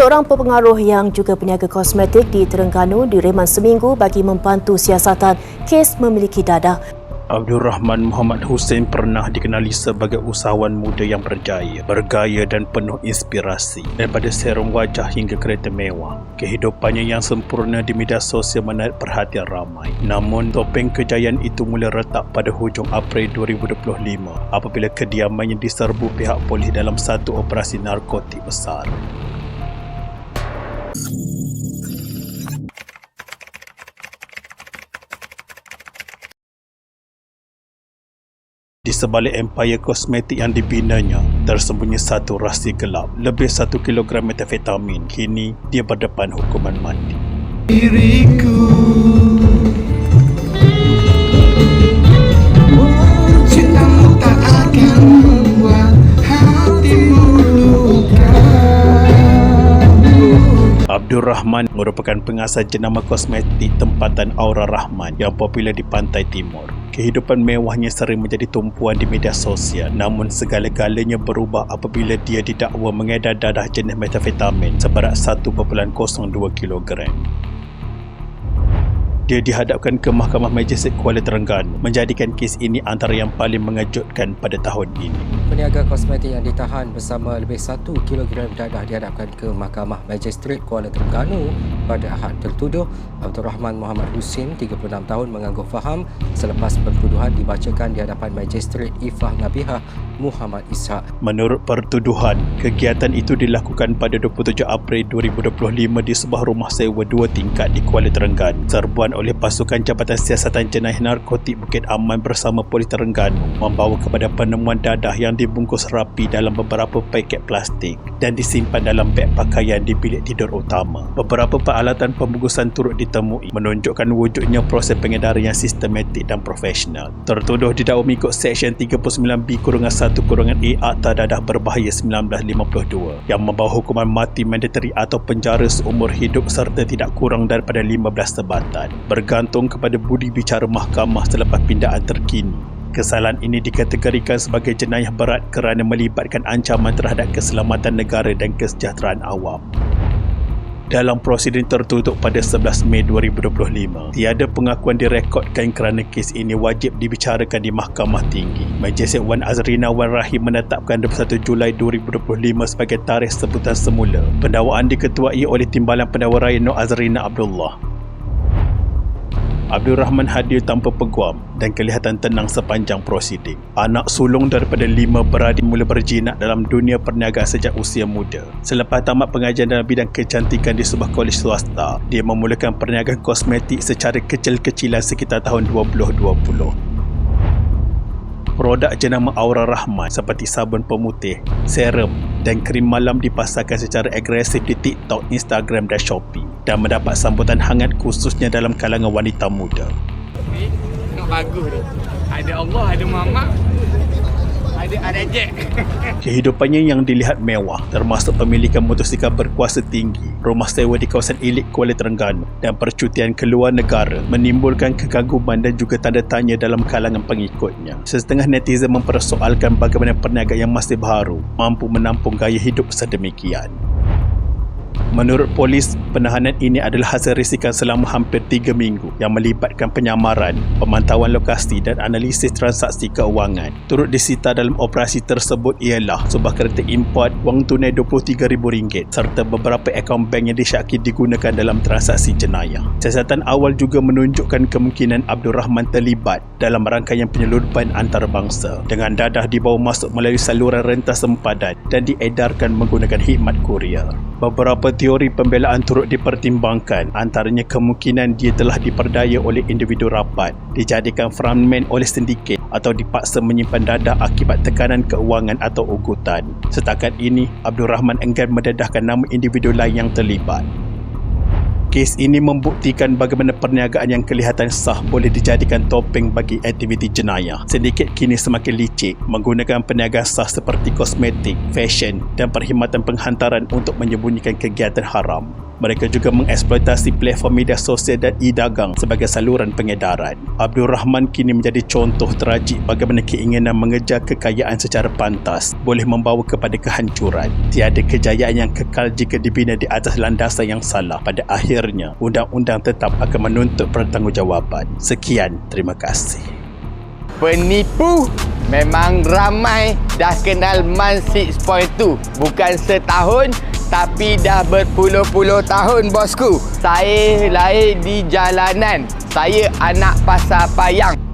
Seorang pepengaruh yang juga peniaga kosmetik di Terengganu direman seminggu bagi membantu siasatan kes memiliki dadah. Abdul Rahman Muhammad Hussein pernah dikenali sebagai usahawan muda yang berjaya, bergaya dan penuh inspirasi. Daripada serum wajah hingga kereta mewah, kehidupannya yang sempurna di media sosial menarik perhatian ramai. Namun, topeng kejayaan itu mula retak pada hujung April 2025 apabila kediamannya diserbu pihak polis dalam satu operasi narkotik besar. Di sebalik empayar kosmetik yang dibinanya, tersembunyi satu rahsia gelap. Lebih satu kilogram metafetamin, kini dia berdepan hukuman mati. diriku Abdul Rahman merupakan pengasas jenama kosmetik tempatan Aura Rahman yang popular di pantai timur. Kehidupan mewahnya sering menjadi tumpuan di media sosial namun segala-galanya berubah apabila dia didakwa mengedar dadah jenis metafetamin seberat 1.02 kilogram. Dia dihadapkan ke Mahkamah Majistret Kuala Terengganu menjadikan kes ini antara yang paling mengejutkan pada tahun ini. Peniaga kosmetik yang ditahan bersama lebih 1 kg dadah dihadapkan ke Mahkamah Magistrate Kuala Terengganu pada Ahad tertuduh Abdul Rahman Muhammad Husin 36 tahun mengangguk faham selepas pertuduhan dibacakan di hadapan Magistrate Ifah Nabihah Muhammad Ishak. Menurut pertuduhan, kegiatan itu dilakukan pada 27 April 2025 di sebuah rumah sewa dua tingkat di Kuala Terengganu. Serbuan oleh pasukan Jabatan Siasatan Jenayah Narkotik Bukit Aman bersama Polis Terengganu membawa kepada penemuan dadah yang dibungkus rapi dalam beberapa paket plastik dan disimpan dalam beg pakaian di bilik tidur utama. Beberapa peralatan pembungkusan turut ditemui menunjukkan wujudnya proses pengedaran yang sistematik dan profesional. Tertuduh didakwa mengikut Seksyen 39B kurungan 1 kurungan A Akta Dadah Berbahaya 1952 yang membawa hukuman mati mandatory atau penjara seumur hidup serta tidak kurang daripada 15 sebatan bergantung kepada budi bicara mahkamah selepas pindaan terkini. Kesalahan ini dikategorikan sebagai jenayah berat kerana melibatkan ancaman terhadap keselamatan negara dan kesejahteraan awam. Dalam prosiding tertutup pada 11 Mei 2025, tiada pengakuan direkodkan kerana kes ini wajib dibicarakan di Mahkamah Tinggi. Majlis Wan Azrina Wan Rahim menetapkan 21 Julai 2025 sebagai tarikh sebutan semula. Pendakwaan diketuai oleh Timbalan Pendakwa Raya Nur Azrina Abdullah. Abdul Rahman hadir tanpa peguam dan kelihatan tenang sepanjang prosiding. Anak sulung daripada lima beradik mula berjinak dalam dunia perniagaan sejak usia muda. Selepas tamat pengajian dalam bidang kecantikan di sebuah kolej swasta, dia memulakan perniagaan kosmetik secara kecil-kecilan sekitar tahun 2020 produk jenama Aura Rahman seperti sabun pemutih, serum dan krim malam dipasarkan secara agresif di TikTok, Instagram dan Shopee dan mendapat sambutan hangat khususnya dalam kalangan wanita muda. Ni tengok bagus. Ada Allah, ada Muhammad. Ada ada Jack. Kehidupannya yang dilihat mewah termasuk pemilikan motosikal berkuasa tinggi, rumah sewa di kawasan elit Kuala Terengganu dan percutian ke luar negara menimbulkan kekaguman dan juga tanda tanya dalam kalangan pengikutnya. Setengah netizen mempersoalkan bagaimana perniagaan yang masih baru mampu menampung gaya hidup sedemikian. Menurut polis, penahanan ini adalah hasil risikan selama hampir 3 minggu yang melibatkan penyamaran, pemantauan lokasi dan analisis transaksi keuangan. Turut disita dalam operasi tersebut ialah sebuah kereta import, wang tunai RM23,000 serta beberapa akaun bank yang disyaki digunakan dalam transaksi jenayah. Siasatan awal juga menunjukkan kemungkinan Abdul Rahman terlibat dalam rangkaian penyeludupan antarabangsa dengan dadah dibawa masuk melalui saluran rentas sempadan dan diedarkan menggunakan khidmat kurier. Beberapa teori pembelaan turut dipertimbangkan antaranya kemungkinan dia telah diperdaya oleh individu rapat, dijadikan frontman oleh sindiket atau dipaksa menyimpan dadah akibat tekanan keuangan atau ugutan. Setakat ini, Abdul Rahman enggan mendedahkan nama individu lain yang terlibat. Kes ini membuktikan bagaimana perniagaan yang kelihatan sah boleh dijadikan topeng bagi aktiviti jenayah. Sedikit kini semakin licik menggunakan perniagaan sah seperti kosmetik, fashion dan perkhidmatan penghantaran untuk menyembunyikan kegiatan haram. Mereka juga mengeksploitasi platform media sosial dan e-dagang sebagai saluran pengedaran. Abdul Rahman kini menjadi contoh tragik bagaimana keinginan mengejar kekayaan secara pantas boleh membawa kepada kehancuran. Tiada kejayaan yang kekal jika dibina di atas landasan yang salah. Pada akhirnya, undang-undang tetap akan menuntut pertanggungjawaban. Sekian, terima kasih. Penipu memang ramai dah kenal Man 6.2. Bukan setahun tapi dah berpuluh-puluh tahun bosku. Saya lahir di jalanan. Saya anak pasar payang.